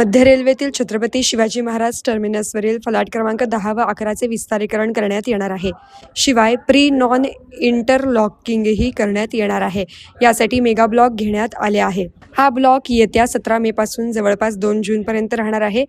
मध्य रेल्वेतील छत्रपती शिवाजी महाराज टर्मिनसवरील फलाट क्रमांक दहा व अकराचे विस्तारीकरण करण्यात येणार आहे. शिवाय प्री नॉन इंटरलॉकिंगही करण्यात येणार आहे. यासाठी मेगा ब्लॉक घेण्यात आले आहे. हा ब्लॉक येत्या सतरा मे पासून जवळपास दोन जून पर्यंत राहणार आहे.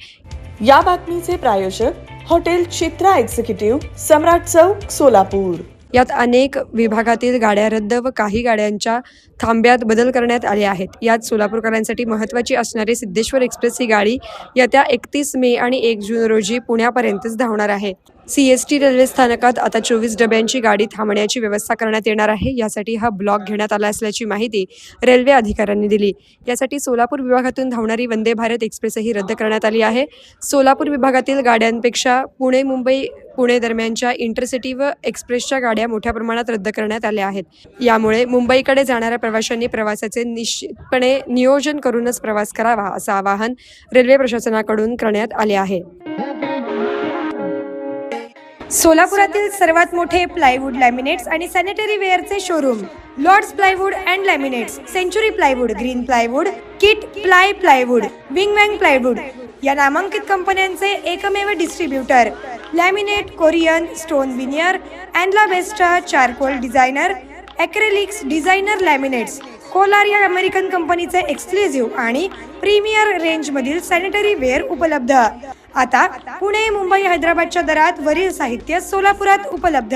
या बातमीचे प्रायोजक हॉटेल चित्रा एक्झिक्युटिव्ह सम्राट चौक सोलापूर. यात अनेक विभागातील गाड्या रद्द व काही गाड्यांच्या थांब्यात बदल करण्यात आले आहेत. यात सोलापूरकरांसाठी महत्त्वाची असणारी सिद्धेश्वर एक्सप्रेस ही गाडी येत्या एकतीस मे आणि एक जून रोजी पुण्यापर्यंतच धावणार आहे. सी एस टी रेल्वे स्थानकात आता चोवीस डब्यांची गाडी थांबण्याची व्यवस्था करण्यात येणार आहे. यासाठी हा ब्लॉक घेण्यात आला असल्याची माहिती रेल्वे अधिकाऱ्यांनी दिली. यासाठी सोलापूर विभागातून धावणारी वंदे भारत एक्सप्रेसही रद्द करण्यात आली आहे. सोलापूर विभागातील गाड्यांपेक्षा पुणे मुंबई पुणे दरम्यानच्या इंटरसिटी व एक्सप्रेसच्या गाड्या मोठ्या प्रमाणात रद्द करण्यात आल्या आहेत. यामुळे मुंबईकडे जाणाऱ्या प्रवाशांनी प्रवासाचे निश्चितपणे नियोजन करूनच प्रवास करावा असं आवाहन रेल्वे प्रशासनाकडून करण्यात आले आहे. सोलापुरातील सर्वात मोठे प्लायवूड लॅमिनेट्स आणि sanitary वेअरचे showroom lords plywood and laminates century plywood green plywood kit ply plywood wing wang plywood या नामांकित कंपन्यांचे एकमेव distributor. Laminate Korean stone veneer अँडला बेस्टा charcoal designer acrylics designer laminates Kolar या अमेरिकन कंपनीचे एक्सक्लुझिव्ह आणि प्रीमियर रेंजमधील sanitary ware उपलब्ध. आता पुणे मुंबई हैदराबादच्या दरात वरील साहित्य सोलापुरात उपलब्ध.